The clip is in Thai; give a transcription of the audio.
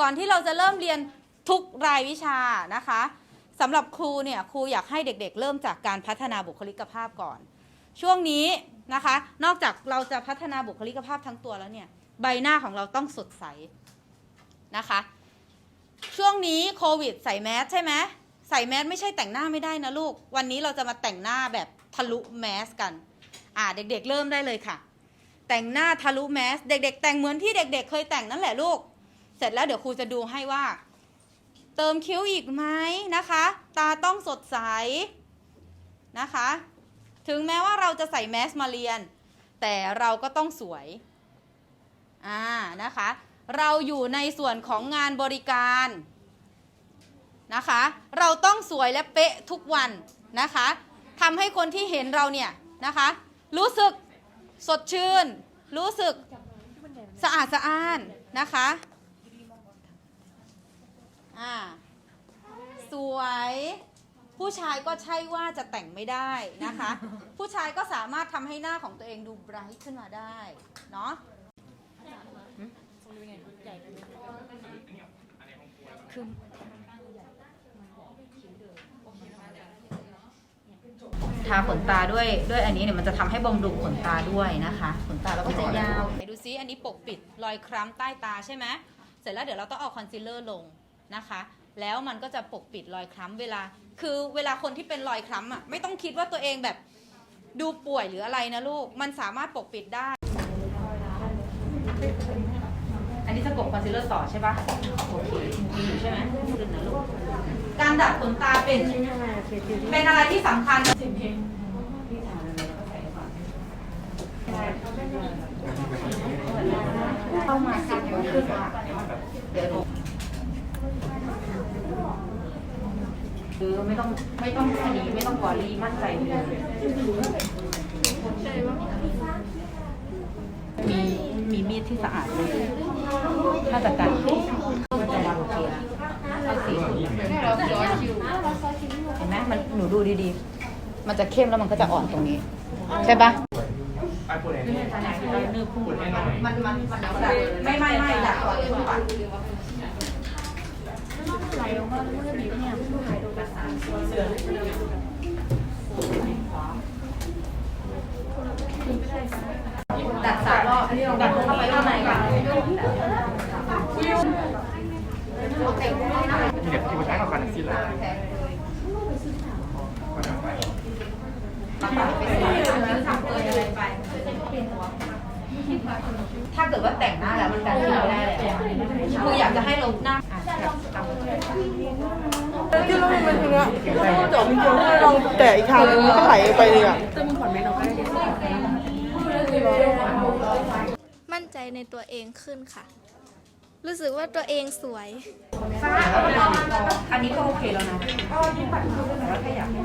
ก่อนที่เราจะเริ่มเรียนทุกรายวิชานะคะสำหรับครูเนี่ยครูอยากให้เด็กๆ เริ่มจากการพัฒนาบุคลิกภาพก่อน ช่วงนี้นะคะ นอกจากเราจะพัฒนาบุคลิกภาพทั้งตัวแล้วเนี่ยใบหน้าของเราต้องสดใสนะคะ ช่วงนี้โควิดใส่แมสใช่ไหมใส่แมสไม่ใช่แต่งหน้าไม่ได้นะลูก วันนี้เราจะมาแต่งหน้าแบบทะลุแมสกัน อ่าเด็กๆเริ่มได้เลยค่ะ แต่งหน้าทะลุแมส เด็ก ๆ แต่งเหมือนที่เด็ก ๆ เคยแต่งนั่นแหละลูก เสร็จแล้วเดี๋ยวครูจะดูให้ว่า เติมคิ้วอีกไหมนะคะ ตาต้องสดใสนะคะ ถึงแม้ว่าเราจะใส่แมสมาเรียน แต่เราก็ต้องสวยอ่านะคะ เราอยู่ในส่วนของงานบริการนะคะ เราต้องสวยและเป๊ะทุกวันนะคะทำให้คนที่เห็นเราเนี่ยนะคะ รู้สึกสดชื่น รู้สึกสะอาดสะอ้านนะคะ อ่า สวย ผู้ชายก็ใช่ว่าจะแต่งไม่ได้นะคะ ผู้ชายก็สามารถทำให้หน้าของตัวเองดูไบรท์ขึ้นมาได้เนาะทาขนตาด้วยด้วยอันนี้เนี่ยมันจะทำให้บำรุงขนตาด้วยนะคะขนตาเราก็จะยาว ไหนดูซิอันนี้ปกปิดรอยคล้ำใต้ตาใช่ไหมเสร็จแล้วเดี๋ยวเราต้องเอาคอนซีลเลอร์ลง นะคะ แล้วมันก็จะปกปิดรอยคล้ำเวลา คือเวลาคนที่เป็นรอยคล้ำอะไม่ต้องคิดว่าตัวเองแบบดูป่วยหรืออะไรนะลูก มันสามารถปกปิดได้ อันนี้จะกบคอนซีลเลอร์ต่อใช่ปะโอเคมีอยู่ใช่ไหมขึ้นนะลูก การดัดขนตาเป็น เป็นอะไรที่สำคัญนะเข้ามาสิบโมงครึ่งค่ะเดี๋ยว คือไม่ต้องไม่ต้องคดีไม่ต้องกอรีมั่นใจเลยมีมีมีดที่สะอาดเลยถ้าจัดการก็จะรับโอเคนะเอาสีเห็นไหมมันหนูดูดีๆ มันจะเข้มแล้วมันก็จะอ่อนตรงนี้ ใช่ปะมันมันมันไม่ไม่ไม่อยากก่อน ก่อนดัดสามรอบดัดเข้าไปข้างในกันมีเด็กที่มาใช้กับการทักซี่เลย ถ้าเกิดว่าแต่งหน้าแล้วมันกันที่เราได้แล้วคืออยากจะให้เราหน้าที่เราเป็นอย่างเงี้ยถ้าเราเจาะจริงแตะอีกทางนึงก็ไหลไปเลยอะมั่นใจในตัวเองขึ้นค่ะ รู้สึกว่าตัวเองสวย อันนี้ก็โอเคแล้วนะแต่ว่าแค่อยากให้